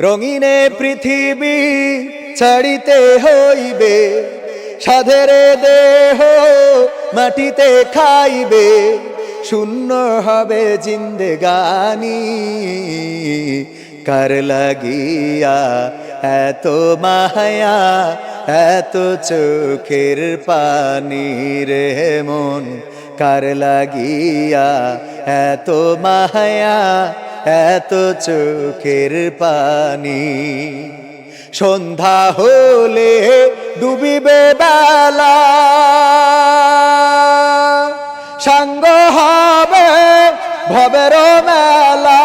রঙিনে পৃথিবী ছাড়িতে হইবে, সাধেরে দেহ মাটিতে খাইবে, শূন্য হবে জিন্দেগানি। কার লাগিয়া এত মায়া, এত চোখের পানি রে মন, কার লাগিয়া এত মায়া এত চোখের পানি। সন্ধ্যা হলে ডুবিবে বেলা। সাঙ্গ হবে ভবের মেলা।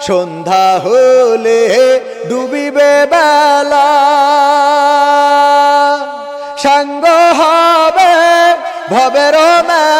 সন্ধ্যা হলে ডুবিবে বেলা। সাঙ্গ হবে ভবের মেলা।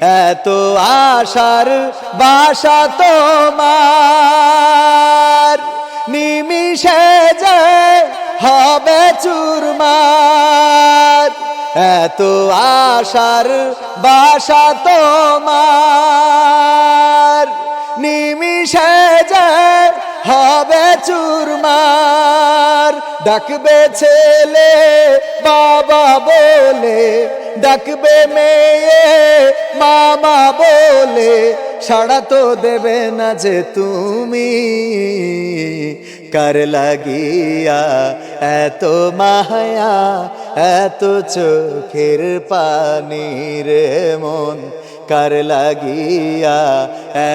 এত আশার বাসা তোমার। নিমিষে যে হবে চুরমার। এত আশার বাসা তোমার। নিমিষে যে হবে চুরমার। ডাকবে ছেলে বাবা বলে ডাকবে মেয়ে, মামা বলে, সাড়া তো দেবে না যে তুমি। কার লাগিয়া এত মায়া, এত চোখের পানি রে মন। কার লাগিয়া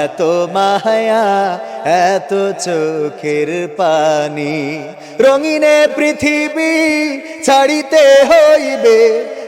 এত মায়া, এত চোখের পানি। রঙিনে পৃথিবী ছাড়িতে হইবে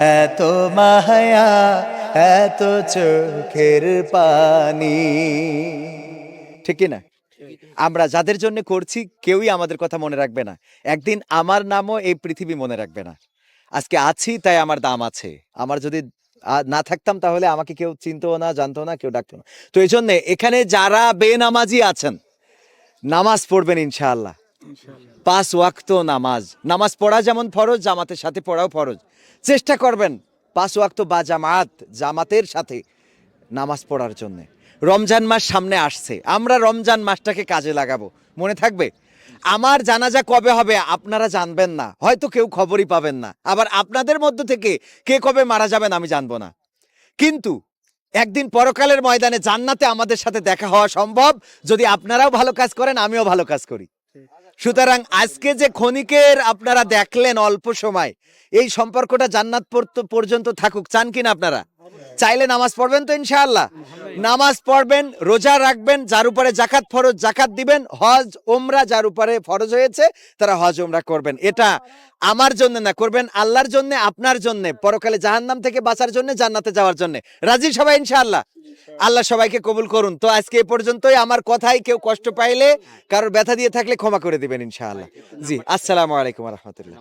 এত মায়া, এত চোখের পানি। ঠিক না আমরা যাদের জন্য করছি, কেউই আমাদের কথা মনে রাখবে না। একদিন আমার নামও এই পৃথিবী মনে রাখবে না। আজকে আছি, তাই আমার দাম আছে। আমার যদি না থাকতাম তাহলে আমাকে কেউ চিনতো না, জানতো না, কেউ ডাকতো না। তো এই জন্যে এখানে যারা বেনামাজি আছেন, নামাজ পড়বেন ইনশাআল্লাহ। পাঁচ ওয়াক্ত নামাজ। নামাজ পড়া যেমন ফরজ, জামাতের সাথে পড়াও ফরজ। চেষ্টা করবেন পাঁচ ওয়াক্ত বা জামাত, জামাতের সাথে নামাজ পড়ার জন্য। রমজান মাস সামনে আসছে। আমরা রমজান মাসটাকে কাজে লাগাবো। মনে থাকবে? আমার জানাজা কবে হবে আপনারা জানবেন না। হয়তো কেউ খবরই পাবেন না। আবার আপনাদের মধ্য থেকে কে কবে মারা যাবেন আমি জানব না। কিন্তু একদিন পরকালের ময়দানে জান্নাতে আমাদের সাথে দেখা হওয়া সম্ভব। যদি আপনারাও ভালো কাজ করেন, আমিও ভালো কাজ করি। সুতরাং আজকে যে ক্ষণিকের আপনারা দেখলেন অল্প সময়, এই সম্পর্কটা জান্নাত পর্যন্ত থাকুক। চান কিনা আপনারা? চাইলে নামাজ পড়বেন তো ইনশাআল্লাহ। নামাজ পড়বেন, রোজা রাখবেন, যার উপরে জাকাত ফরজ, জাকাত দিবেন, হজ ওমরা যার উপরে ফরজ হয়েছে, তারা হজ ওমরা করবেন। এটা আমার জন্য না, করবেন আল্লাহর জন্য, আপনার জন্য, পরকালে জাহান্নাম থেকে বাঁচার জন্য, জান্নাতে যাওয়ার জন্য। রাজি সবাই ইনশাআল্লাহ? আল্লাহ সবাইকে কবুল করুন। তো আজকে এ পর্যন্তই, আমার কথাই কেউ কষ্ট পাইলে, কারোর ব্যথা দিয়ে থাকলে ক্ষমা করে দিবেন ইনশাআল্লাহ। জি, আসসালামু আলাইকুম রহমতুল্লাহ।